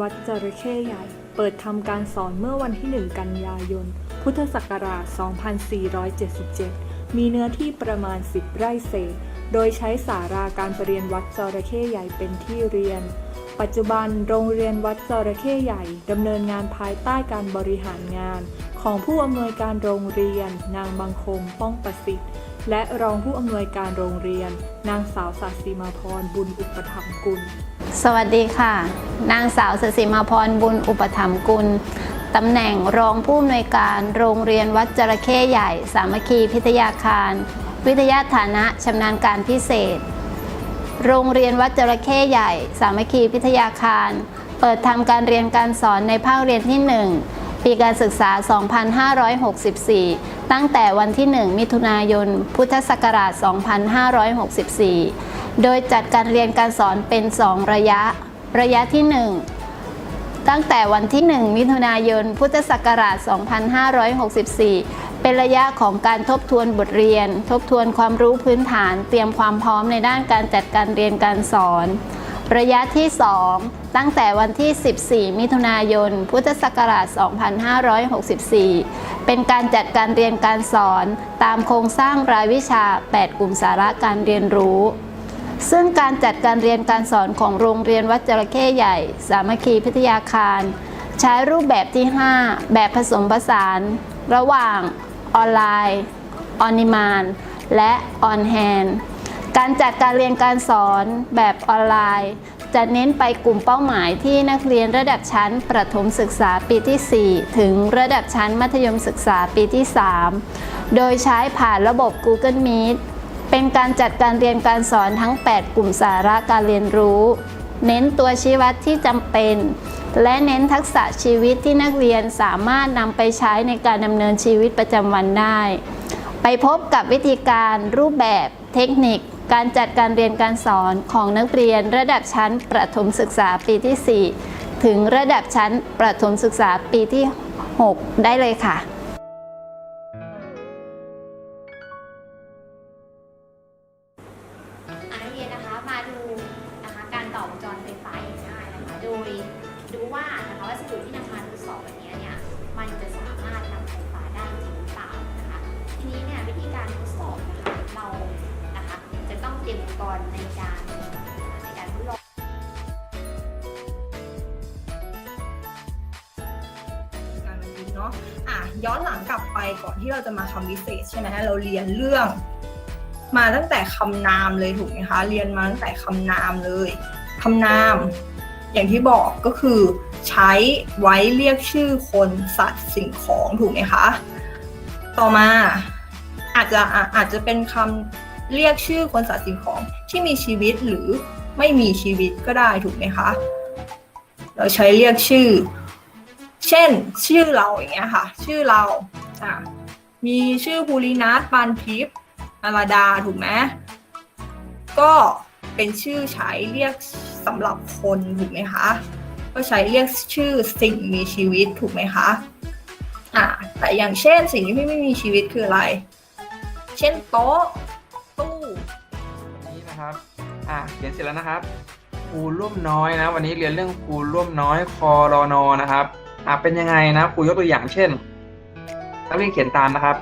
วัดจระเข้ใหญ่ เปิดทำการสอนเมื่อวันที่ 1 กันยายน พุทธศักราช 2477 มีเนื้อที่ประมาณ 10 ไร่เศษ โดยใช้สาราการประเรียนวัดจระเข้ใหญ่เป็นที่เรียน ปัจจุบันโรงเรียนวัดจระเข้ใหญ่ดำเนินงานภายใต้การบริหารงาน ของผู้อำนวยการโรงเรียน นางบังคมป้องประสิทธิ์และรองผู้อำนวยการโรงเรียน นางสาวสัสิมาพรบุญอุปถัมภ์กุล สวัสดีค่ะ นางสาวสศิมาพรบุญอุปถัมภ์กุลตำแหน่งรองผู้อำนวยการโรงเรียนวัดจระเข้ใหญ่ สามัคคีพิทยาคาร วิทยาฐานะชำนาญการพิเศษ โรงเรียนวัดจระเข้ใหญ่ สามัคคีพิทยาคาร เปิดทำการเรียนการสอนในภาคเรียนที่ 1 ปีการศึกษา 2564 ตั้งแต่วันที่ 1 มิถุนายน พุทธศักราช 2564 โดยจัดการเรียนการสอนเป็น 2 ระยะ ระยะที่ 1 ตั้งแต่วันที่ 1 มิถุนายน พุทธศักราช 2564 เป็นระยะของการทบทวนบทเรียน ทบทวนความรู้พื้นฐาน เตรียมความพร้อมในด้านการจัดการเรียนการสอน ระยะที่ 2 ตั้งแต่วันที่ 14 มิถุนายน พุทธศักราช 2564 เป็นการจัดการเรียนการสอน ตามโครงสร้างรายวิชา 8 กลุ่มสาระการเรียนรู้ ซึ่งการจัดการเรียนการสอนของโรงเรียนวัดจระเข้ใหญ่ สามัคคีพิทยาคาร ใช้รูปแบบที่ 5 แบบผสมผสาน ระหว่างออนไลน์ออนนิมานและออนแฮนการจัดการเรียนการสอนแบบออนไลน์ จะเน้นไปกลุ่มเป้าหมายที่นักเรียนระดับชั้นประถมศึกษาปีที่ 4 ถึงระดับชั้นมัธยมศึกษาปีที่ 3 โดยใช้ผ่านระบบ Google Meet เป็นการจัดการเรียนการสอนทั้ง 8 กลุ่มสาระการเรียนรู้ เน้นตัวชี้วัดที่จำเป็น และเน้นทักษะชีวิตที่นักเรียนสามารถนำไปใช้ในการดำเนินชีวิตประจำวันได้ ไปพบกับวิธีการรูปแบบเทคนิค การจัดการเรียนการสอนของนักเรียนระดับชั้นประถมศึกษาปีที่ 4 ถึงระดับชั้นประถมศึกษาปีที่ 6 ได้เลยค่ะ อุปกรณ์ในการในการทดลองการบันทึกเนาะอะย้อนหลังกลับไปก่อนที่เราจะมาคำวิเศษใช่ไหมเราเรียนเรื่อง มาตั้งแต่คำนามเลยถูกไหมคะเรียนมาตั้งแต่คำนามเลยคำนาม อย่างที่บอกก็คือใช้ไว้เรียกชื่อคนสัตว์สิ่งของถูกไหมคะ ต่อมาอาจจะอาจจะเป็นคำ เรียกชื่อคนสัตว์สิ่งของที่มีชีวิตหรือไม่มีชีวิตก็ได้ถูกไหมคะ เราใช้เรียกชื่อ เช่น ชื่อเราอย่างเงี้ยค่ะ ชื่อเราอะมีชื่อภูรินัทปานทิพย์นาราดาถูกไหมก็เป็นชื่อใช้เรียกสำหรับคนถูกไหมคะก็ใช้เรียกชื่อสิ่งมีชีวิตถูกไหมคะอะแต่อย่างเช่นสิ่งที่ไม่มีชีวิตคืออะไร เช่นโต๊ะ อะเขียนเสร็จแล้วนะครับครูร่วมน้อยนะ วันนี้เรียนเรื่องครูร่วมน้อยคอรอนอนะครับอะเป็นยังไงนะครูยกตัวอย่างเช่นนักเรียนเขียนตามนะครับ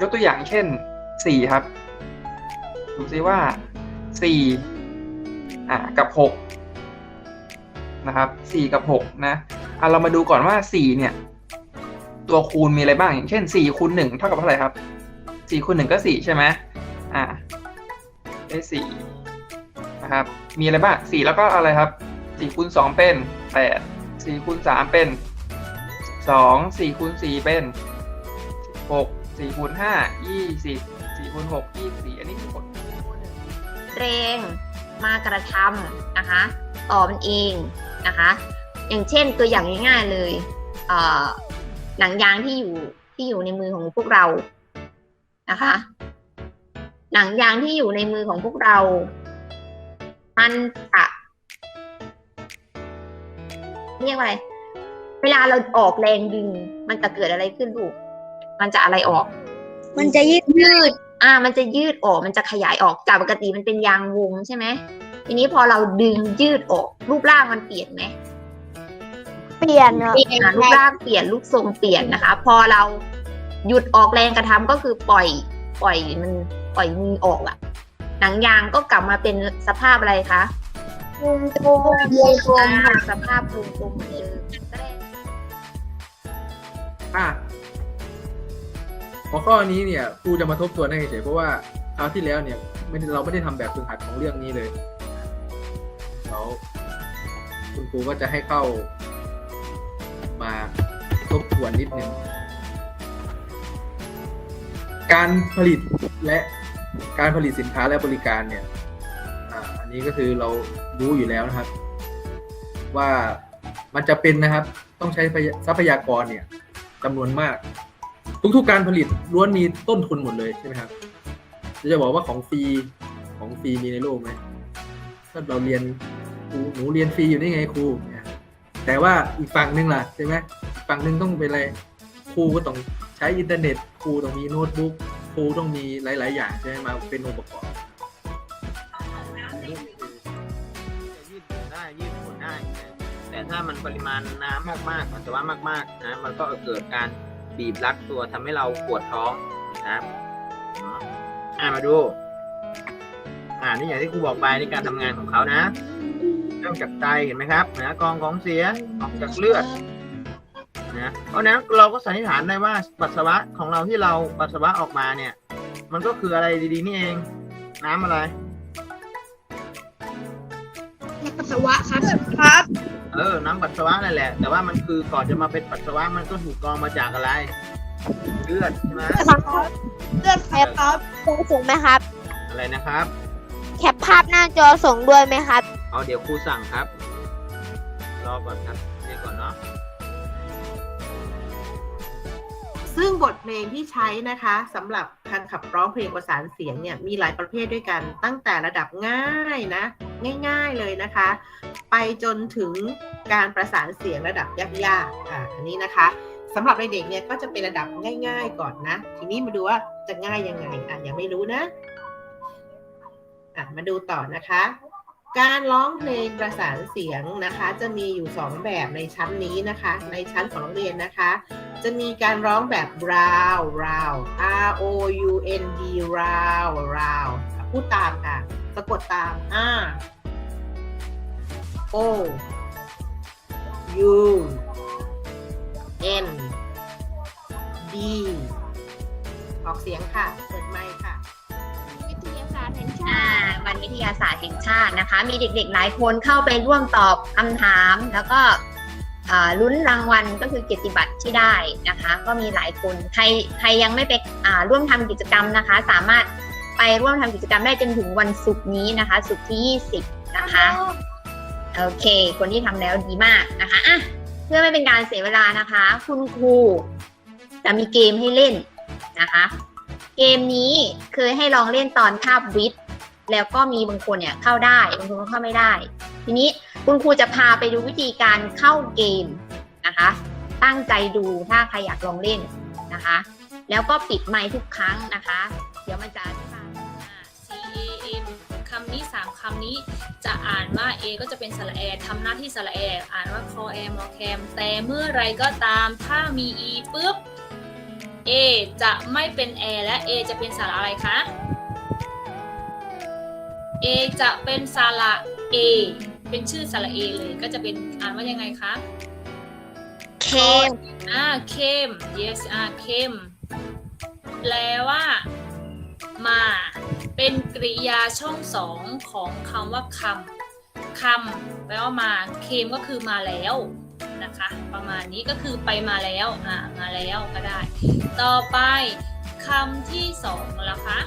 ยกตัวอย่างเช่นสี่ครับดูซิว่าสี่อะกับหกนะครับสี่กับหกนะอะเรามาดูก่อนว่าสี่เนี่ย ตัวคูณมีอะไรบ้างอย่างเช่นสี่คูณหนึ่งเท่ากับเท่าไหร่ครับสี่คูณหนึ่งก็สี่ใช่ไหมอะได้สี่ นะครับ มีอะไรบ้างสี่แล้วก็อะไรครับสี่คูณสองเป็นแปดสี่คูณสามเป็นสองสี่คูณสี่เป็นหกสี่คูณห้ายี่สิบสี่คูณหกยี่สี่อันนี้คือผลเรงมากระทำนะคะต่อมันเองนะคะ อย่างเช่นตัวอย่างง่ายๆเลยเหนังยางที่อยู่ที่อยู่ในมือของพวกเรานะคะ หนังยางที่อยู่ในมือของพวกเรา มันจะเรียกว่าอะไร เวลาเราออกแรงดึง มันจะเกิดอะไรขึ้นลูก มันจะอะไรออก มันจะยืดยืด อ่า มันจะยืดออก มันจะขยายออก จากปกติมันเป็นยางวงใช่ไหม ทีนี้พอเราดึงยืดออก รูปร่างมันเปลี่ยนไหม เปลี่ยนครับเปลี่ยนรูปร่างเปลี่ยน รูปทรงเปลี่ยนนะคะ พอเราหยุดออกแรงกระทำก็คือปล่อย ปล่อยมัน ปล่อยมือออกอะ หนังยางก็กลับมาเป็นสภาพอะไรคะวงกลมวงกลมอ่าสภาพวงกลมเหมือนเดิมแสดงอะหัวข้อนี้เนี่ยครูจะมาทบทวนให้เฉยเพราะว่าคราวที่แล้วเนี่ยไม่เราไม่ได้ทำแบบฝึกหัดของเรื่องนี้เลยแล้วคุณครูก็จะให้เข้ามาทบทวนนิดนึง การผลิตและ การผลิตสินค้าและบริการเนี่ยอันนี้ก็คือเรารู้อยู่แล้วนะครับ ว่ามันจะเป็นนะครับ ต้องใช้ทรัพยากรเนี่ยจำนวนมาก ทุกๆการผลิตล้วนมีต้นทุนหมดเลยใช่ไหมครับจะบอกว่าของฟรีของฟรีมีในโลกไหมถ้าเราเรียนครูหนูเรียนฟรีอยู่นี่ไงครูแต่ว่าอีกฝั่งหนึ่งล่ะใช่ไหมฝั่งหนึ่งต้องเป็นอะไรครูก็ต้องใช้อินเทอร์เน็ตครูต้องมีโน้ตบุ๊ก รูต้องมีหลาย ๆ อย่างใช่ไหมมาเป็นองค์ประกอบยืดหยุ่นได้ยืดผลได้ แต่ถ้ามันปริมาณน้ำมากๆปัสสาวะมาก ๆ นะ มันก็เกิดการบีบรัดตัวทำให้เราปวดท้องนะครับอ่ามาดู อ่านี่อย่างที่ครูบอกไปในการทำงานของเขานะเริ่มจากไตเห็นไหมครับนะกองของเสียออกจากเลือด นะเพราะฉะนั้นเราก็สันนิษฐานได้ว่าปัสสาวะของเราที่เราปัสสาวะออกมาเนี่ย มันก็คืออะไรดีๆนี่เอง น้ำอะไรปัสสาวะครับครับเออน้ำปัสสาวะนั่นแหละ แต่ว่ามันคือก่อนจะมาเป็นปัสสาวะมันก็ถูกกรองมาจากอะไรเลือดใช่ไหมเลือดแคปครับส่งไหมครับ อะไรนะครับ แคปภาพหน้าจอส่งด้วยไหมครับ เอาเดี๋ยวครูสั่งครับ รอก่อนครับ ซึ่งบทเพลงที่ใช้นะคะสำหรับการขับร้องเพลงประสานเสียงเนี่ยมีหลายประเภทด้วยกันตั้งแต่ระดับง่ายนะ ง่ายๆเลยนะคะ ไปจนถึงการประสานเสียงระดับยากๆอ่าอันนี้นะคะสำหรับเด็กๆเนี่ยก็จะเป็นระดับง่าย ๆ ก่อนนะ ทีนี้มาดูว่าจะง่ายยังไงอะยังไม่รู้นะอะมาดูต่อนะคะ การร้องเพลงประสานเสียงนะคะ จะมีอยู่ 2 แบบในชั้นนี้นะคะ ในชั้นของนักเรียนนะคะ จะมีการร้องแบบ round round r o u n d round round พูดตามค่ะ สะกดตาม r o u n d ออกเสียงค่ะ เปิดไมค์ค่ะวิทยาศาสตร์แห่งชาอ่าติวันวิทยาศาสตร์แห่งชาตินะคะ มีเด็กๆหลายคนเข้าไปร่วมตอบคำถาม แล้วก็อ่า ลุ้นรางวัลก็คือเกียรติบัตรที่ได้นะคะ ก็มีหลายคนใครใครยังไม่ไปอ่าร่วมทำกิจกรรมนะคะ สามารถไปร่วมทำกิจกรรมได้จนถึงวันศุกร์นี้นะคะศุกร์ที่20นะคะโอเค คนที่ทำแล้วดีมากนะคะอะเพื่อไม่เป็นการเสียเวลานะคะ คุณครูจะมีเกมให้เล่นนะคะ เกมนี้เคยให้ลองเล่นตอนคาบวิทย์ แล้วก็มีบางคนเนี่ยเข้าได้บางคนก็เข้าไม่ได้ ทีนี้คุณครูจะพาไปดูวิธีการเข้าเกมนะคะ ตั้งใจดูถ้าใครอยากลองเล่นนะคะ แล้วก็ปิดไมค์ทุกครั้งนะคะ เดี๋ยวมันจะอธิบาย C A M คำนี้สามคำนี้จะอ่านว่า A ก็จะเป็นสระแอทำหน้าที่สระแออ่านว่าคอแอมอแคมแต่เมื่อไรก็ตามถ้ามี E ปุ๊บ A จะไม่เป็นแอและ A จะเป็นสระอะไรคะ A จะเป็นสระ A เป็นชื่อสระ A เลยก็จะเป็นอ่านว่ายังไงคะเคมอ่าเข้ม yes อ่าเข้ม แปลว่า มา เป็นกริยาช่องสองของคำว่าคำคำแปลว่ามาเคมก็คือมาแล้วนะคะ ประมาณนี้ก็คือไปมาแล้ว อ่ามาแล้วก็ได้ ต่อไปคำที่สองละคะ